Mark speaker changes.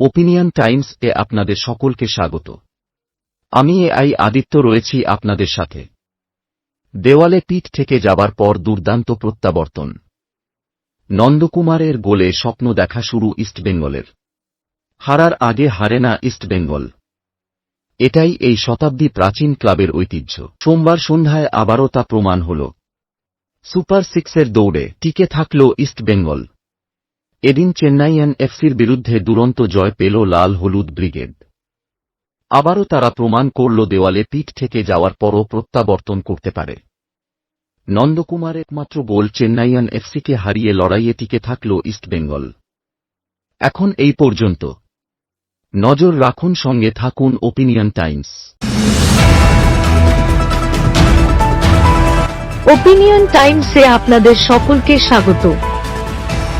Speaker 1: Opinion Times এ আপনাদের সকলকে স্বাগত। আমি এ আই আদিত্য রয়েছি আপনাদের সাথে। দেওয়ালে পিঠ থেকে যাবার পর দুর্দান্ত প্রত্যাবর্তন। নন্দকুমারের গোলে স্বপ্ন দেখা শুরু ইস্টবেঙ্গলের হারার আগে হারে না ইস্টবেঙ্গল এটাই এই শতাব্দী প্রাচীন ক্লাবের ঐতিহ্য। সোমবার সন্ধ্যায় আবারও তা প্রমাণ হল। সুপার সিক্সের দৌড়ে টিকে থাকল ইস্টবেঙ্গল এদিন চেন্নাইয়ান এফসির বিরুদ্ধে দুরন্ত জয় পেল লাল হলুদ ব্রিগেড। আবারও তারা প্রমাণ করল দেওয়ালে পিঠ থেকে যাওয়ার পরও প্রত্যাবর্তন করতে পারে। নন্দকুমার একমাত্র গোল চেন্নাইয়ান এফসিকে হারিয়ে লড়াইয়ে টিকে থাকল ইস্টবেঙ্গল এখন এই পর্যন্ত। নজর রাখুন সঙ্গে থাকুন ওপিনিয়ন টাইমস।
Speaker 2: ওপিনিয়ন টাইমসে আপনাদের সকলকে স্বাগত।